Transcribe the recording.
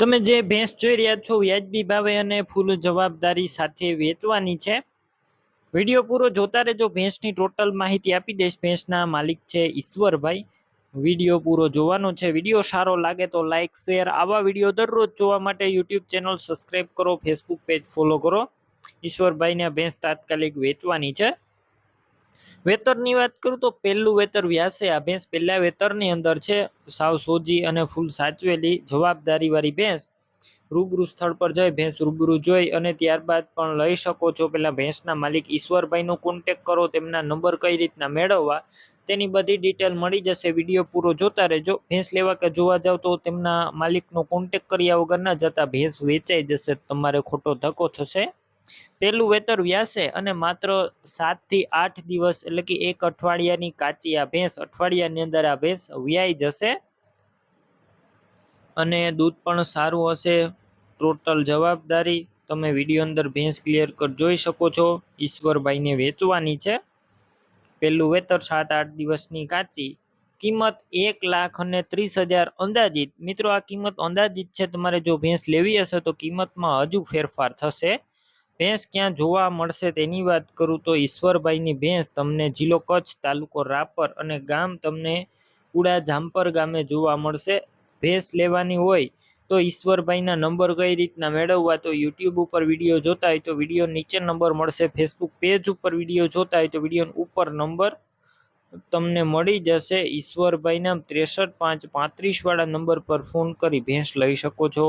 તમે જે ભેંસ જોઈ રહ્યા છો, વ્યાજબી ભાવે અને ફૂલ જવાબદારી સાથે વેચવાની છે. વીડિયો પૂરો જોતા રહેજો. ભેંસની ટોટલ માહિતી આપી દઈશ. ભેંસના માલિક છે ઈશ્વરભાઈ. વીડિયો પૂરો જોવાનો છે. વીડિયો સારો લાગે તો લાઇક શેર આવા વીડિયો દરરોજ જોવા માટે યુટ્યુબ ચેનલ સબસ્ક્રાઈબ કરો ફેસબુક પેજ ફોલો કરો. ઈશ્વરભાઈને ભેંસ તાત્કાલિક વેચવાની છે. વેતરની વાત કરું તો પહેલું વેતર વ્યાસે આ ભેંસ પહેલા વેતરની અંદર છે. સાવ સોજી અને ફૂલ સાચવેલી જવાબદારી વાળી ભેંસ. રૂબરૂ સ્થળ પર જઈ ભેંસ રૂબરૂ જોઈ અને ત્યારબાદ પણ લઈ શકો છો. પેલા ભેંસના માલિક ઈશ્વરભાઈનો કોન્ટેક કરો, તેમના નંબર કઈ રીતના મેળવવા, તેની બધી ડિટેલ મળી જશે. વીડિયો પૂરો જોતા રહેજો. ભેંસ લેવા કે જોવા જાવ તો તેમના માલિકનો કોન્ટેક કર્યા વગર ના જતા ભેંસ વેચાઈ જશે. તમારે ખોટો ધક્કો થશે. પહેલું વેતર વ્યાસે અને માત્ર સાતથી આઠ દિવસ એટલે કે એક અઠવાડિયાની કાચી આ ભેંસ અઠવાડિયાની અંદર આ ભેંસ વ્યાઈ જશે અને દૂધ પણ સારું હશે. ટોટલ જવાબદારી તમે વીડિયો અંદર ભેંસ ક્લિયર કર જોઈ શકો છો. ઈશ્વરભાઈને વેચવાની છે. પહેલું વેતર સાત આઠ દિવસની કાચી. કિંમત એક લાખ અને ત્રીસ હજાર અંદાજિત. મિત્રો, આ કિંમત અંદાજિત છે. તમારે જો ભેંસ લેવી હશે તો કિંમતમાં હજુ ફેરફાર થશે. ભેંસ ક્યાં જોવા મળશે તેની વાત કરું તો ઈશ્વરભાઈની ભેંસ તમને જિલ્લો કચ્છ, તાલુકો રાપર અને ગામ તમને ઉડા જામપર ગામે જોવા મળશે. ભેંસ લેવાની હોય તો ઈશ્વરભાઈના નંબર કઈ રીતના મેળવવા તો યુટ્યુબ ઉપર વીડિયો જોતા હોય તો વીડિયો નીચે નંબર મળશે. ફેસબુક પેજ ઉપર વીડિયો જોતા હોય તો વીડિયો ઉપર નંબર તમને મળી જશે. ઈશ્વરભાઈના ત્રેસઠ પાંચ પાંત્રીસ વાળા નંબર પર ફોન કરી ભેંસ લઈ શકો છો.